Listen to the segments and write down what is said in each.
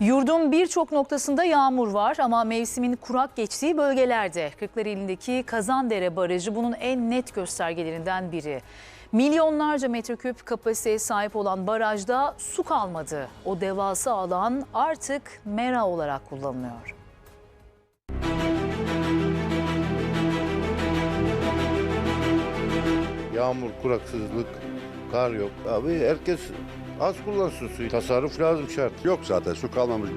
Yurdun birçok noktasında yağmur var ama mevsimin kurak geçtiği bölgelerde. Kırklareli'ndeki Kazandere Barajı bunun en net göstergelerinden biri. Milyonlarca metreküp kapasiteye sahip olan barajda su kalmadı. O devasa alan artık mera olarak kullanılıyor. Yağmur, kuraksızlık, kar yok. Abi herkes az kullansın suyu. Tasarruf lazım şart. Yok zaten su kalmamış.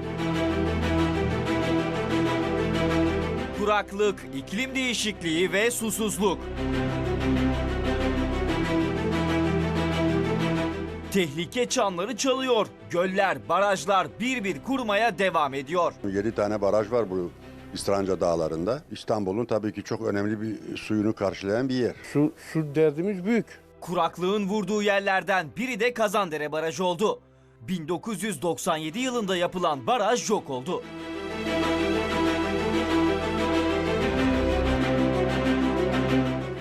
Kuraklık, iklim değişikliği ve susuzluk. Tehlike çanları çalıyor. Göller, barajlar bir bir kurumaya devam ediyor. 7 tane baraj var bu İstranca Dağları'nda. İstanbul'un tabii ki çok önemli bir suyunu karşılayan bir yer. Su, su derdimiz büyük. Kuraklığın vurduğu yerlerden biri de Kazandere Barajı oldu. 1997 yılında yapılan baraj yok oldu.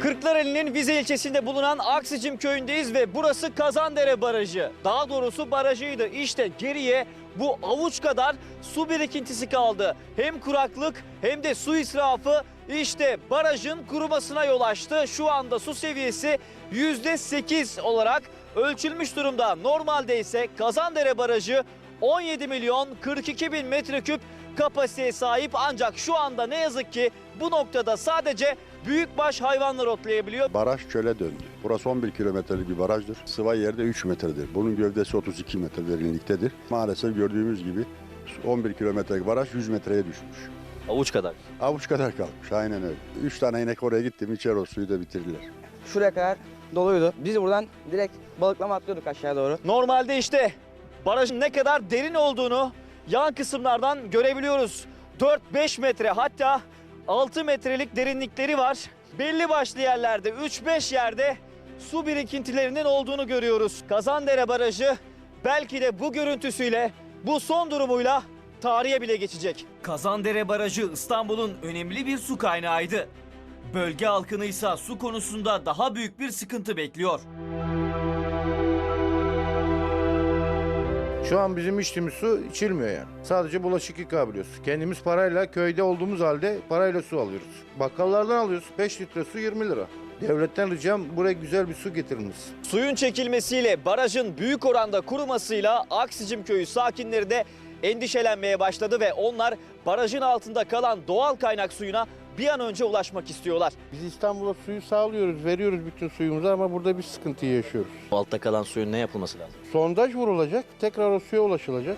Kırklareli'nin Vize ilçesinde bulunan Aksicim köyündeyiz ve burası Kazandere Barajı. Daha doğrusu barajıydı. İşte geriye bu avuç kadar su birikintisi kaldı. Hem kuraklık hem de su israfı işte barajın kurumasına yol açtı. Şu anda su seviyesi %8 olarak ölçülmüş durumda. Normalde ise Kazandere Barajı 17 milyon 42 bin metreküp kapasiteye sahip ancak şu anda ne yazık ki bu noktada sadece büyükbaş hayvanlar otlayabiliyor. Baraj çöle döndü. Burası 11 kilometrelik bir barajdır. Sıva yerde 3 metredir. Bunun gövdesi 32 metre derinliktedir. Maalesef gördüğümüz gibi 11 kilometrelik baraj 100 metreye düşmüş. Avuç kadar. Avuç kadar kalmış aynen öyle. 3 tane inek oraya gitti mi içeri o suyu da bitirdiler. şuraya kadar doluydu. Biz buradan direkt balıklama atlıyorduk aşağıya doğru. Normalde işte barajın ne kadar derin olduğunu yan kısımlardan görebiliyoruz. 4-5 metre hatta 6 metrelik derinlikleri var. Belli başlı yerlerde 3-5 yerde su birikintilerinin olduğunu görüyoruz. Kazandere Barajı belki de bu görüntüsüyle bu son durumuyla tarihe bile geçecek. Kazandere Barajı İstanbul'un önemli bir su kaynağıydı. Bölge halkını ise su konusunda daha büyük bir sıkıntı bekliyor. Şu an bizim içtiğimiz su içilmiyor yani. Sadece bulaşık yıkayabiliyoruz. Kendimiz parayla köyde olduğumuz halde parayla su alıyoruz. Bakkallardan alıyoruz. 5 litre su 20 lira. Devletten ricam buraya güzel bir su getirilmesi. Suyun çekilmesiyle barajın büyük oranda kurumasıyla Aksicim köyü sakinleri de endişelenmeye başladı ve onlar barajın altında kalan doğal kaynak suyuna bir an önce ulaşmak istiyorlar. Biz İstanbul'a suyu sağlıyoruz, veriyoruz bütün suyumuzu ama burada bir sıkıntı yaşıyoruz. Altta kalan suyun ne yapılması lazım? Sondaj vurulacak, tekrar o suya ulaşılacak.